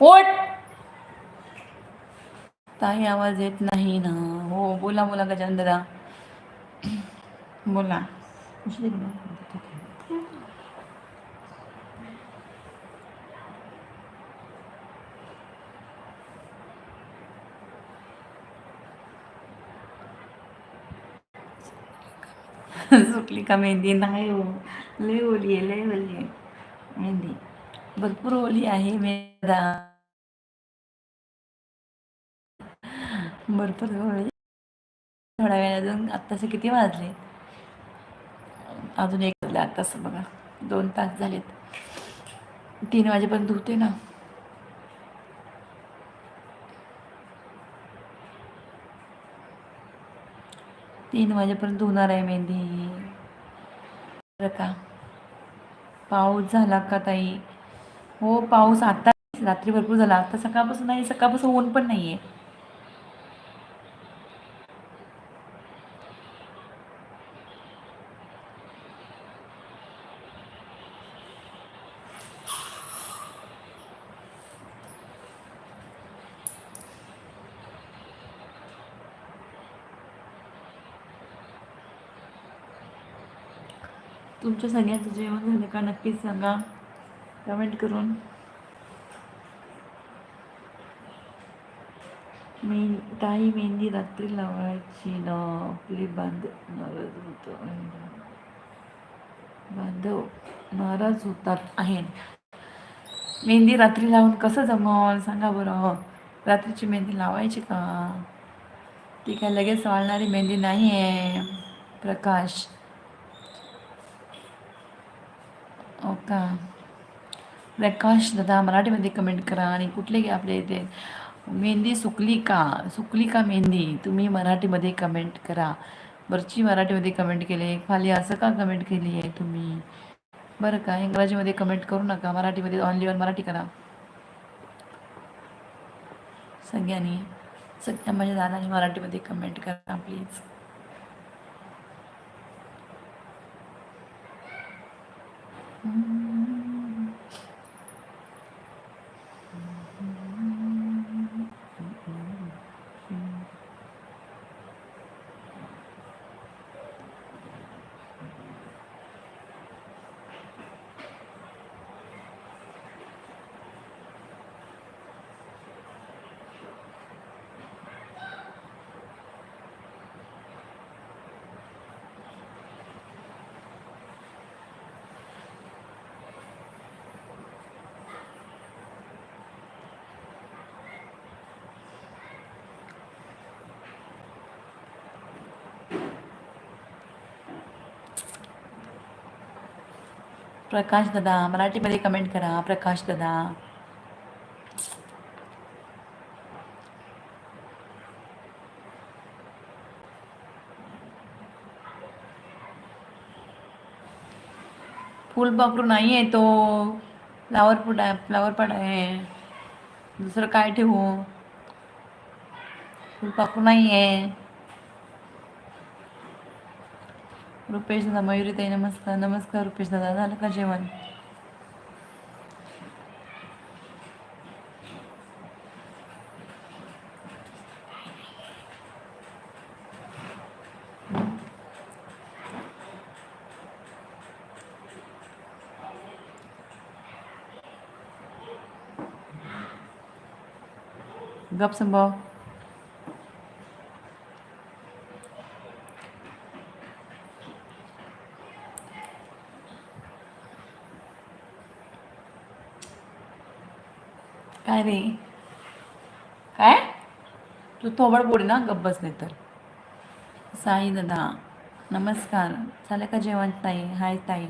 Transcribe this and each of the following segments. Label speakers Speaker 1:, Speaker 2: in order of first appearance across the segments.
Speaker 1: पोट ताई आवाज येत नाही ना. हो बोला बोला गजानन दादा बोला. सुटली का मेहंदी? नाही हो. लय ओली आहे लय ओली आहे. मेहंदी. भरपूर ओली आहे मेहंदा. भरपूर ओली थोड्या वेळ अजून आत्ताचे किती वाजले? अजून एक वाजले आत्ताच बघा. दोन तास झालेत. तीन वाजेपर्यंत होते ना? तीन वाजेपर्यंत होणार आहे मेहंदी. बरं का? पाऊस झाला का ताई? हो पाऊस आता रात्री भरपूर झाला. आता सकाळपासून नाही सकाळपासून ऊन पण नाही आहे तुमच्या सगळ्यांचं जेवण झालं का? नक्कीच सांगा. कमेंट करून. मी ताई मेहंदी रात्री लावायची ना? आपली बांध नाराज होतं. बांधव नाराज होतात. आहेत. मेहंदी रात्री लावून कसं जमल? सांगा बरं. रात्रीची मेहंदी लावायची का? ती काय लगेच वाळणारी मेहंदी नाही आहे प्रकाश. हो का प्रकाश दादा मराठीमध्ये कमेंट करा आणि कुठले गे आपल्या इथे मेहंदी सुकली का? सुकली का मेहंदी? तुम्ही मराठीमध्ये कमेंट करा. वरची मराठीमध्ये कमेंट केले. खाली असं का कमेंट केली आहे तुम्ही? बरं का? इंग्रजीमध्ये कमेंट करू नका. मराठीमध्ये ऑनली वन मराठी करा. सगळ्यांनी सगळ्या माझ्या दादानी मराठीमध्ये कमेंट करा प्लीज Mm-hmm. प्रकाश दादा, मराठी मराठीमध्ये कमेंट करा, प्रकाश दादा. फुलपाखरू नाही आहे तो. फ्लावर पुट आहे फ्लावर पट आहे. दुसरं काय ठेवू? फुलपाखरू नाही रुपेश दादा मयुरी ताई नमस्कार नमस्कार रुपेश दादा झालं का जेवण? गप संभव काय रे काय तू थोबड बोडी ना गप्प बसले तर साई दादा नमस्कार. झालं का जेवण ताई? हाय ताई.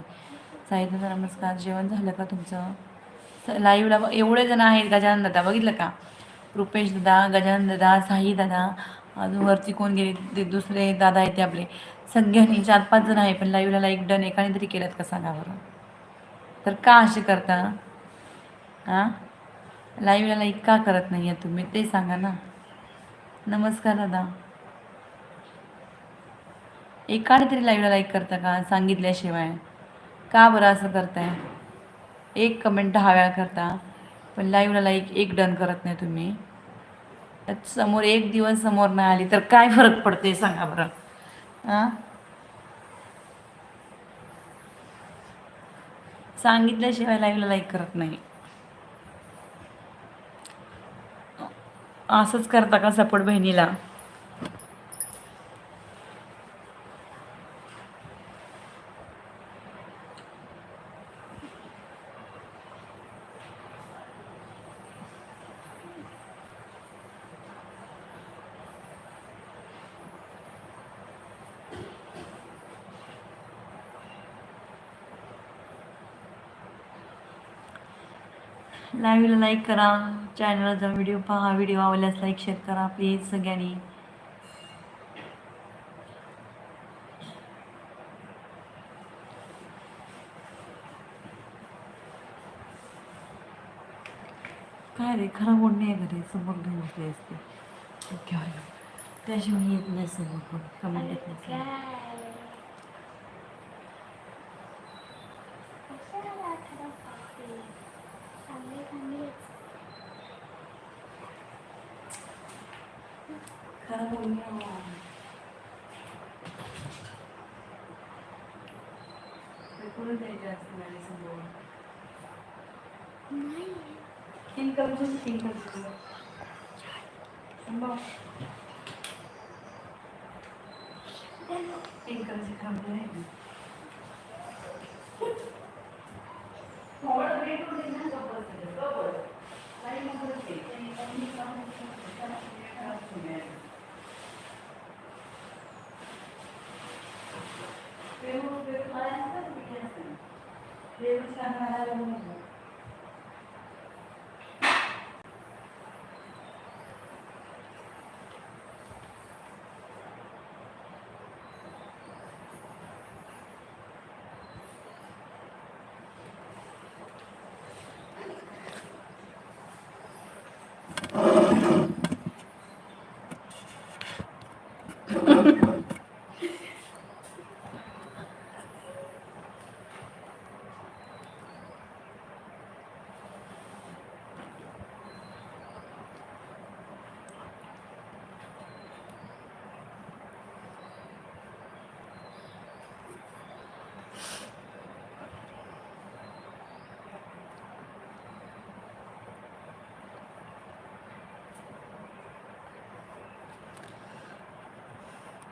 Speaker 1: साई दादा नमस्कार. जेवण झालं का तुमचं? लाईव्हला ब- एवढे जण आहेत गजानन दादा. बघितलं का? रुपेश दादा गजानन दादा साई दादा. अजून वरती कोण गेले? ते दुसरे दादा आहेत ते आपले. सगळ्यांनी चार पाच जण आहे पण लाईव्हला लाईक डन एकाने तरी केलं का सांगा बरं? तर का असे करता? हां लाईव्हला लाईक का करत नाही आहे तुम्ही? ते सांगा ना. नमस्कार दादा. एकाने तरी लाईव्हला लाईक करता का? सांगितल्याशिवाय. का बरं असं करताय? एक कमेंट दहा वेळा करता पण लाईव्हला लाईक एक डन करत नाही तुम्ही. समोर एक दिवस समोर नाही आली तर काय फरक पडते सांगा बरं. हां सांगितल्याशिवाय लाईव्हला लाईक करत नाही. असंच करता का सपोर्ट बहिणीला? लाईव्हला लाईक करा. चॅनलचा जाऊन व्हिडिओ पहा. व्हिडिओ आवडल्यास लाईक शेअर करा प्लीज सगळ्यांनी. काय रे खराब ओढणी आहे घरी समोर घेऊन बसले असते त्याशिवाय येत नाही समोर पण. कमेंट येत नाही समोर. खराब ओढणी आहे. कोणी द्यायचे असते माझ्यासमोर तीन कलरचे तीन कलरचे संभव तीन कलरचे खराब नाही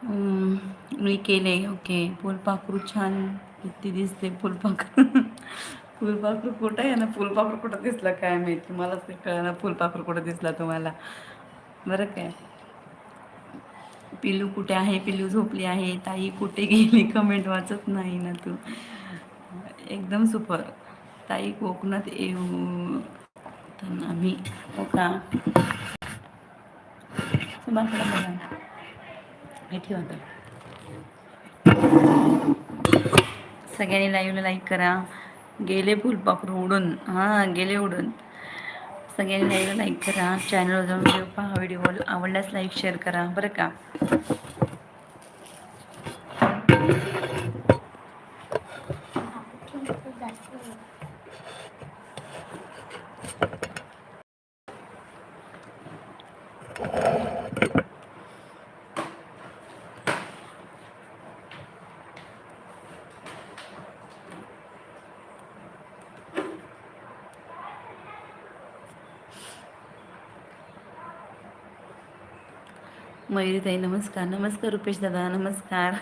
Speaker 1: मी केले ओके. फुलपाखरू छान किती दिसते फुलपाखरू. फुलपाखरू कुठं आहे ना? फुलपाखरू कुठं दिसला काय माहिती? मलाच ते कळलं फुलपाखरू कुठं दिसला तुम्हाला. बरं काय? पिल्लू कुठे आहे? पिल्लू झोपली आहे. ताई कुठे गेली? कमेंट वाचत नाही ना तू. एकदम सुपर. ताई कोकणात येऊ. तर आम्ही हो का? तुम्हाला बघा हे ठेवा आता. सगळ्यांनी लाईव्हला लाईक करा. गेले फुलपाखरू उडून हां गेले उडून. सगळ्यांनी लाईव्हला लाईक करा. चॅनलवर जाऊन व्हिडिओ पहा. व्हिडिओ आवडल्यास लाईक शेअर करा. बरं का? मयुरीताई नमस्कार. नमस्कार रुपेश दादा नमस्कार.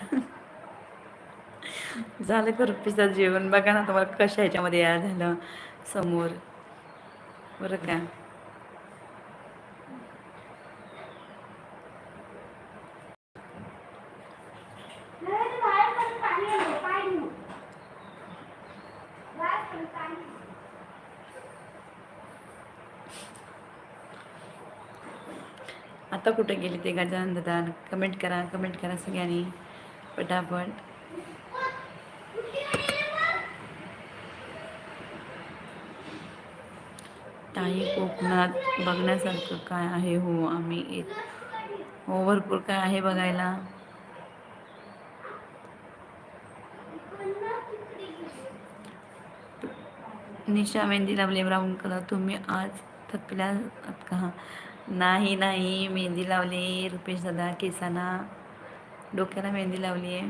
Speaker 1: झालं का रुपेश दादा जेवण? बघा ना तुम्हाला कशा ह्याच्यामध्ये या झालं समोर. बरं का? आता कुठे गेली ते गजानन दादा? कमेंट करा कमेंट करा सगळ्यांनी. पटापट. ताई कोकणात बघण्यासारखं काय आहे हो आम्ही येत? हो भरपूर काय आहे बघायला. निशा मेहंदी लावली ब्राऊन कलर तुम्ही आज थकल्या का? नाही नाही. मेहंदी लावली रुपेश दादा केसांना. डोक्याला मेहंदी लावली आहे.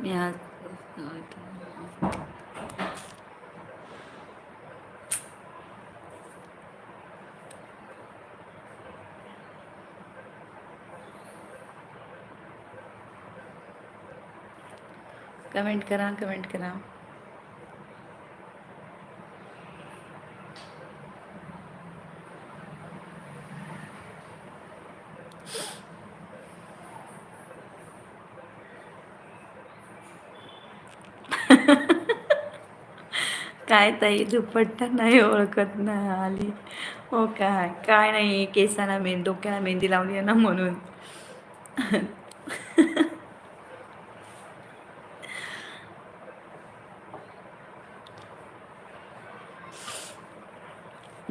Speaker 1: मी आज कमेंट करा कमेंट करा. काय ताई दुपट्टा नाही ओळखत ना आली. हो काय काय नाही केसाला मेन डोक्याला मेहंदी लावली आहे ना म्हणून.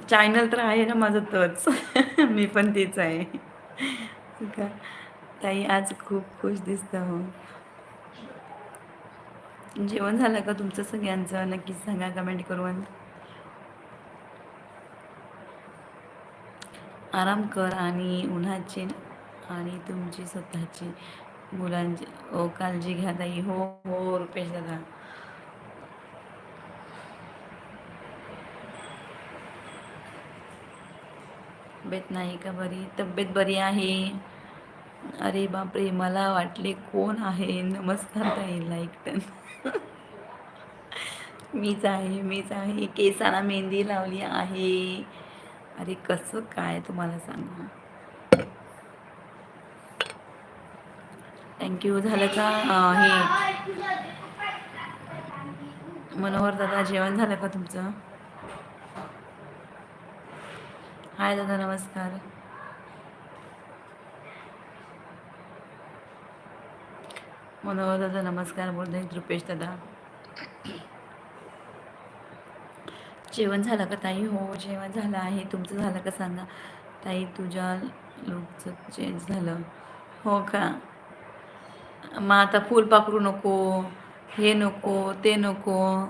Speaker 1: चॅनल तर आहे ना माझं तोच मी पण तेच आहे. का ताई आज खूप खुश दिसतं हो. जेवण झालं का तुमचं सगळ्यांचं? नक्कीच सांगा कमेंट करून. आराम कर आणि उन्हाची आणि तुमची स्वतःची मुलांची ओ काळजी घ्या ताई. हो हो रुपेश दादा. तब्येत नाही का बरी? तब्येत बरी आहे? अरे बापरे मला वाटले कोण आहे? नमस्कार ताई लाईक मीच आहे मीच आहे. केसाला मेहंदी लावली आहे. अरे कसं काय तुम्हाला सांगा? थँक्यू झालं का? हे. मनोहर दादा जेवण झालं का तुमचं? हाय दादा नमस्कार. मनोहर दादा नमस्कार बोलते रुपेश दादा. जेवण झालं का ताई? हो जेवण झालं आहे. तुमचं झालं का सांगा? ताई तुझ्या लुकचं चेंज झालं. हो का? मग आता फूल पाखरू नको हे नको ते नको.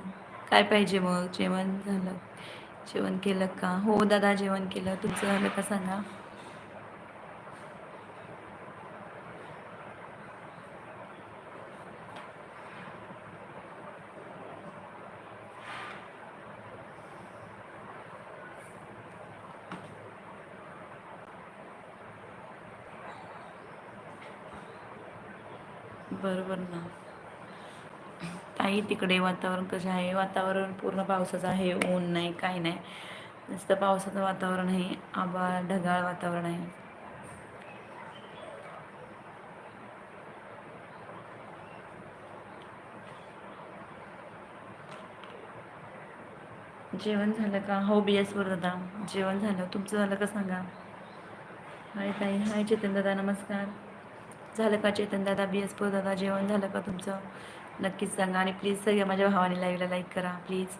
Speaker 1: काय पाहिजे मग? जेवण झालं. जेवण केलं का? हो दादा जेवण केलं. तुमचं झालं का सांगा? बरोबर ना. ताई तिकडे वातावरण कसं आहे? वातावरण पूर्ण पावसाचं आहे ऊन नाही काय नाही. नुसतं पावसाचं वातावरण आहे आभाळ ढगाळ वातावरण आहे. जेवण झालं का? हो बी एसवर दादा. जेवण झालं. तुमचं झालं का सांगा? हाय ताई. हाय चेतन दादा नमस्कार. झालं का चेतन दादा बी एस दादा? जेवण झालं का तुमचं? नक्कीच सांगा आणि प्लीज सगळ्या माझ्या भावाने लाईव्हला लाईक करा प्लीज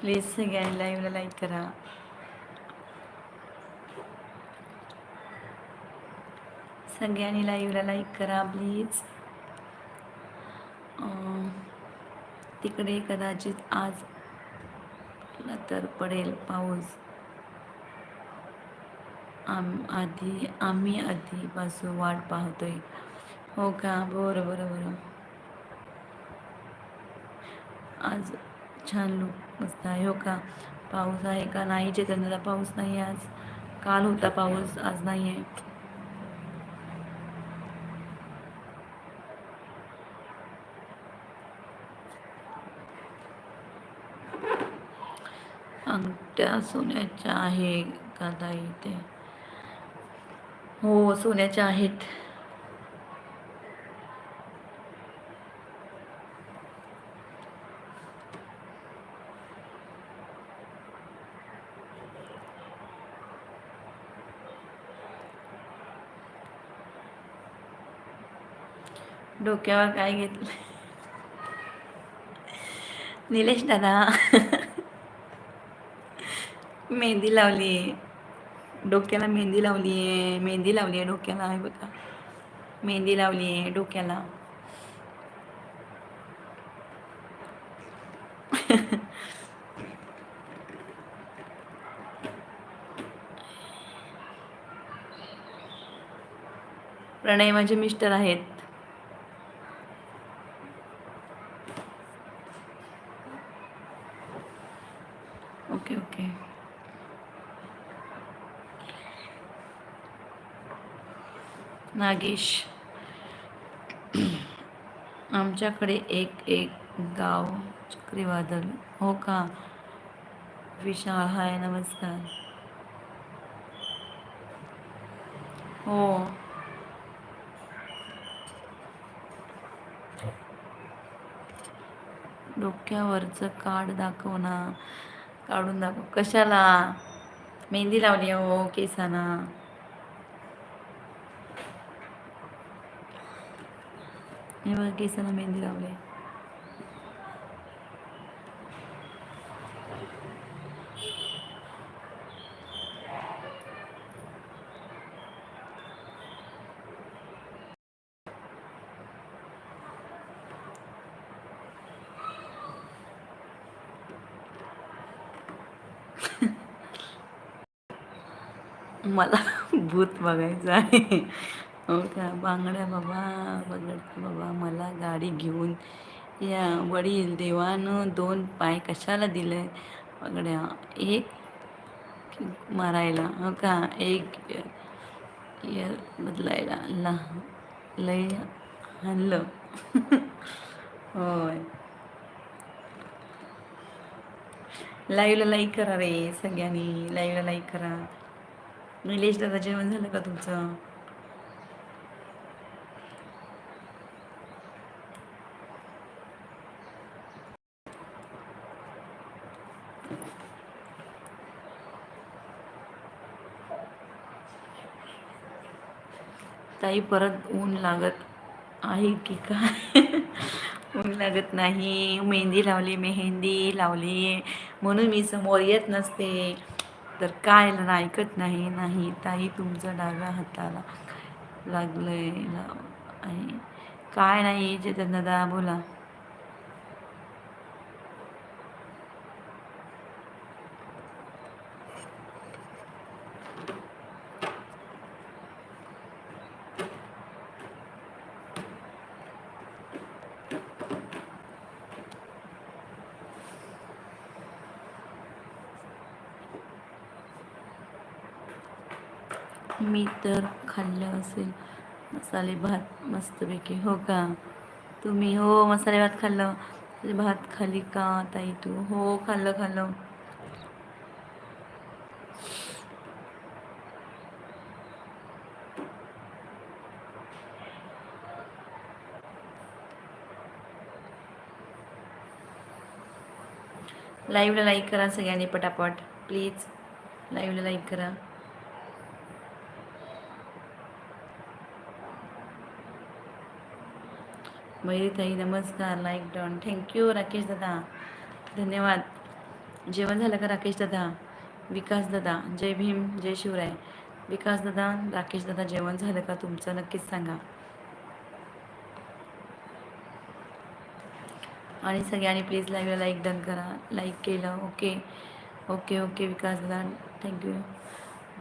Speaker 1: प्लीज सगळ्यांनी लाईव्हला लाईक करा. सगळ्यांनी लाईव्हला लाईक करा प्लीज तिकडे कदाचित आज तर पडेल पाऊस. आम आधी आम्ही आधीपासून वाट पाहतोय. हो का? बरं बरं बरं. आज छान लुक मस्त आहे हो का? पाऊस आहे का नाही चैतन्यला पाऊस नाही आज. काल होता पाऊस आज नाही आहे. अंगठ्या सोन्याच्या आहे का ताई ते? हो सोन्याच्या आहेत. डोक्यावर काय घेतलं निलेश दादा. मेहंदी लावली आहे डोक्याला मेहंदी लावली आहे मेहंदी लावली आहे डोक्याला आहे बघा. मेहंदी लावली आहे डोक्याला. प्रणय माझे मिस्टर आहेत ओके ओके नागेश. आमच्याकडे एक एक गाव चक्रीवादळ. हो का? विशाल हाय नमस्कार. हो. डोक्यावरचं कार्ड दाखव ना. काढून दाखव. कशाला? मेहंदी लावली हो केसाना. हे बघा केसाला मेहंदी लावली. मला भूत बघायचं आहे. हो का? बांगड्या बाबा बघडता बाबा मला गाडी घेऊन या वडील देवानं दोन पाय कशाला दिले बघड्या एक मारायला हो का? एक इयर बदलायला ला लय हल्लं होय. लाईव्हला लाईक करा रे सगळ्यांनी लाईव्हला लाईक करा. निलेश दादा जेवण झालं का तुमचं? ताई परत ऊन लागत आहे की काय? ऊन लागत नाही. मेहंदी लावली मेहंदी लावली. म्हणून मी समोर येत नसते. तर काय ऐकत नाही नाही. ताई तुमचं डाव्या हाताला लागलं लाव आहे. काय नाही चेतन दादा बोला. मी तर खाल्लं असेल. मसाले भात मस्तपैकी हो का? तुम्ही हो मसाले भात खाल्लं. भात खाली का ताई तू? हो खाल्लं खाल्लं. लाईव्हला लाईक करा सगळ्यांनी पटापट. प्लीज लाईव्हला लाईक करा. ताई नमस्कार लाईक डन थँक्यू राकेश दादा. धन्यवाद. जेवण झालं का राकेश दादा? विकास दादा. जय भीम जय शिवराय. विकास दादा राकेश दादा जेवण झालं का? तुमचं नक्कीच सांगा. आणि सगळ्यांनी प्लीज लाईव्हला लाईक डन करा. लाईक केलं. ओके ओके ओके विकास दादा. थँक्यू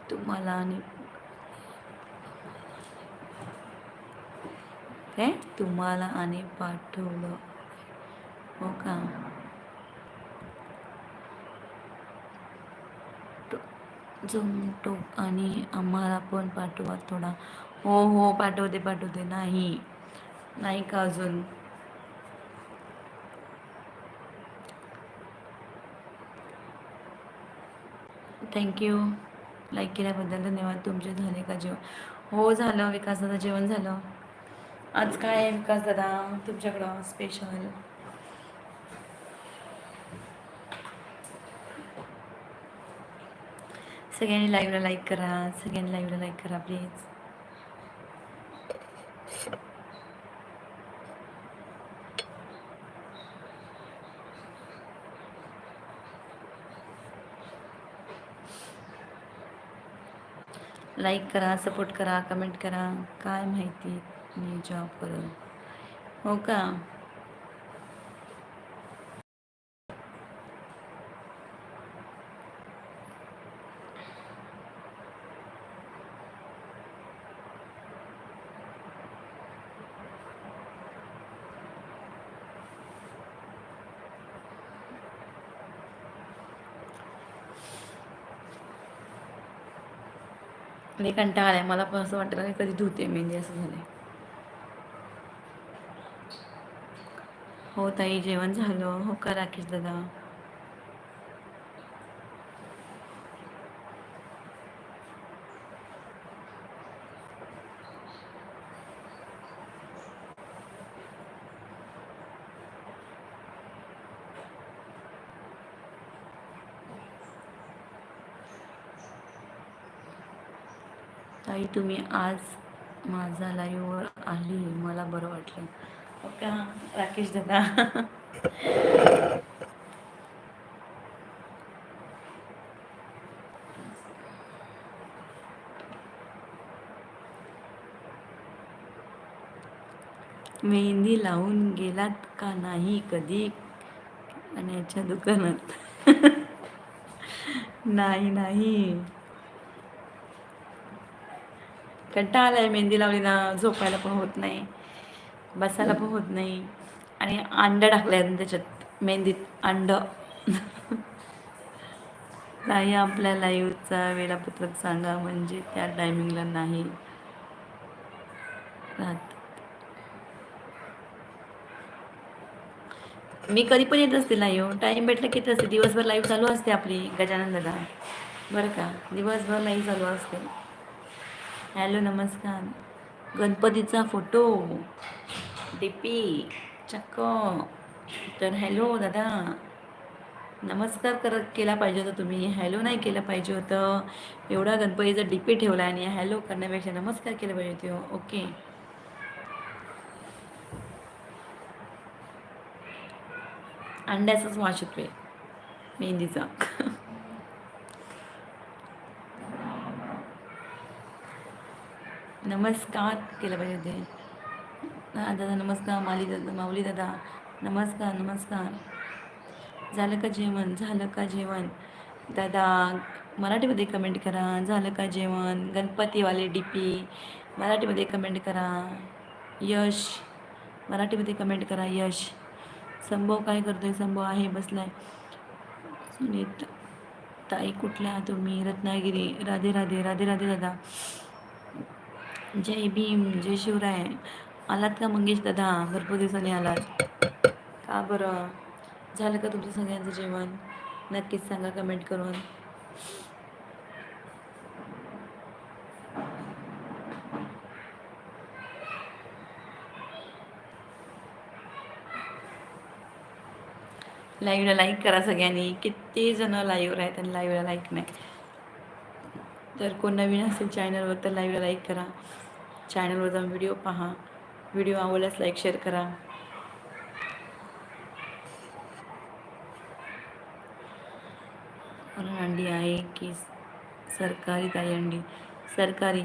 Speaker 1: तुम्हाला आणि काय तुम्हाला आणि पाठवलं. हो का? जमतो आणि आम्हाला पण पाठवा थोडा. हो हो पाठवते पाठवते. नाही. नाही का अजून? थँक्यू लाईक केल्याबद्दल धन्यवाद. तुमचे झाले का जेवण हो झालं. विकासाचं जेवण झालं. आज काय आहे विकास दादा? तुमच्याकडं स्पेशल सगळ्यांनी लाईव्हला लाईक करा सगळ्यांनी लाईव्हला लाईक करा प्लीज लाईक करा सपोर्ट करा कमेंट करा काय माहिती? मी जॉब करून. हो का? कंटाळा आलाय. मला पण असं वाटतं कधी धुते मेहंदी म्हणजे असं झालंय. हो ताई जेवण झालं. हो का राकेश दादा. ताई तुम्ही आज माझा लाईव्हवर आली. मला बरं वाटलं. हो का राकेश दादा मेहंदी लावून गेलात का नाही कधी? याच्या दुकानात. नाही नाही. कंटाळा आलाय मेहंदी लावली ना झोपायला पण होत नाही. बसायला पण होत नाही. आणि अंड टाकले त्याच्यात मेहंदीत अंड. नाही आपल्या लाईव्हचा वेळापत्रक सांगा म्हणजे त्या टायमिंगला नाही. मी कधी पण येत असते लाईव्ह टाईम भेटला की येत असते. दिवसभर लाईव्ह चालू असते आपली गजानन दादा बरं का? दिवसभर लाईव्ह चालू असते. हॅलो नमस्कार. गणपतीचा फोटो डीपी चक्क. तर हॅलो दादा. नमस्कार करत केला पाहिजे होता तुम्ही. हॅलो नाही केलं पाहिजे होतं. एवढा गणपतीचा डीपी ठेवला आणि हॅलो करण्यापेक्षा नमस्कार केलं पाहिजे होते. ओके. अंड्याचाच वास येतोय. मेहंदीचा. नमस्कार केलं पाहिजे होते हां दादा नमस्कार माली दादा माऊली दादा नमस्कार नमस्कार झालं का जेवण झालं का जेवण दादा मराठीमध्ये कमेंट करा झालं का जेवण गणपतीवाले डी पी मराठीमध्ये कमेंट करा यश मराठीमध्ये कमेंट करा यश संभव काय करतोय संभव आहे बसलाय सुनीत ताई कुठल्या तुम्ही रत्नागिरी राधे राधे राधे राधे दादा जय भीम जय शिवराय. आलात का मंगेश दादा? भरपूर दिवसांनी आलात. का बरं? झालं का तुमचं सगळ्यांचं जेवण? नक्कीच सांगा कमेंट करून. लाईव्हला लाईक करा सगळ्यांनी. किती जण लाईव्ह आहेत आणि लाईव्हला लाईक नाही. तर कोण नवीन असेल चॅनलवर तर लाईव्हला लाईक करा. चॅनलवर जाऊन व्हिडिओ पहा. व्हिडिओ आवडल्यास लाईक शेअर करा. अंडी आहे की सरकारी ताई अंडी? सरकारी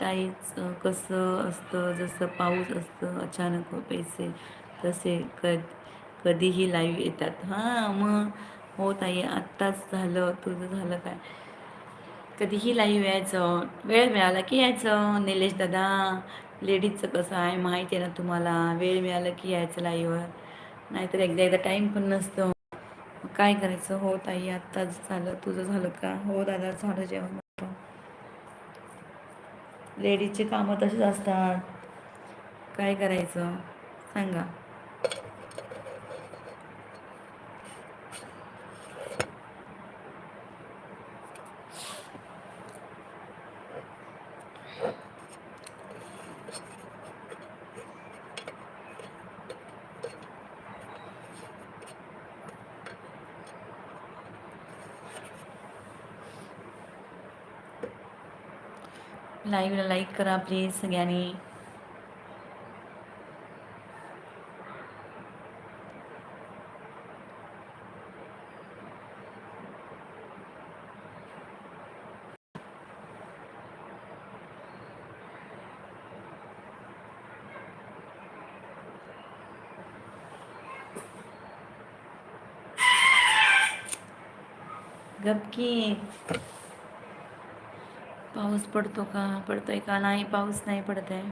Speaker 1: ताईच कसं असतं? जसं पाऊस असतं अचानक पैसे तसे कद कधीही लाईव्ह येतात. हां मग हो ताई आत्ताच झालं. तुझं झालं काय? कधीही लाईव्ह यायचं. वेळ मिळाला की यायचं. निलेश दादा लेडीजचं कसं आहे माहिती आहे ना तुम्हाला. वेळ मिळाला की यायचं लाईव्हवर नाहीतर एकदा एकदा टाईम पण नसतो. काय करायचं? हो ताई आत्ताच झालं. तुझं झालं का? हो दादा झालं जेवण. लेडीजचे कामं तशीच असतात. काय करायचं? सांगा. लाईव्हला लाईक करा प्लीज सगळ्यांनी गपकी पाऊस पडतो का? पडतोय का? नाही पाऊस नाही पडत आहे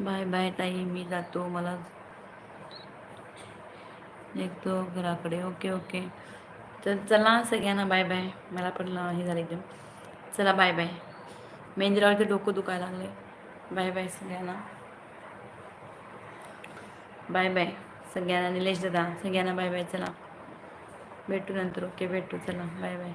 Speaker 1: बाय बाय ताई मी जातो. मला निघतो घराकडे. Okay okay. तर चला सगळ्यांना बाय बाय मला पण हे झालं एकदम. चला बाय बाय मेंदिरावरती डोकं दुखायला लागले बाय बाय सगळ्यांना. बाय बाय सगळ्यांना निलेश दादा सगळ्यांना बाय बाय चला. भेटू नंतर. ओके भेटू. चला. Bye bye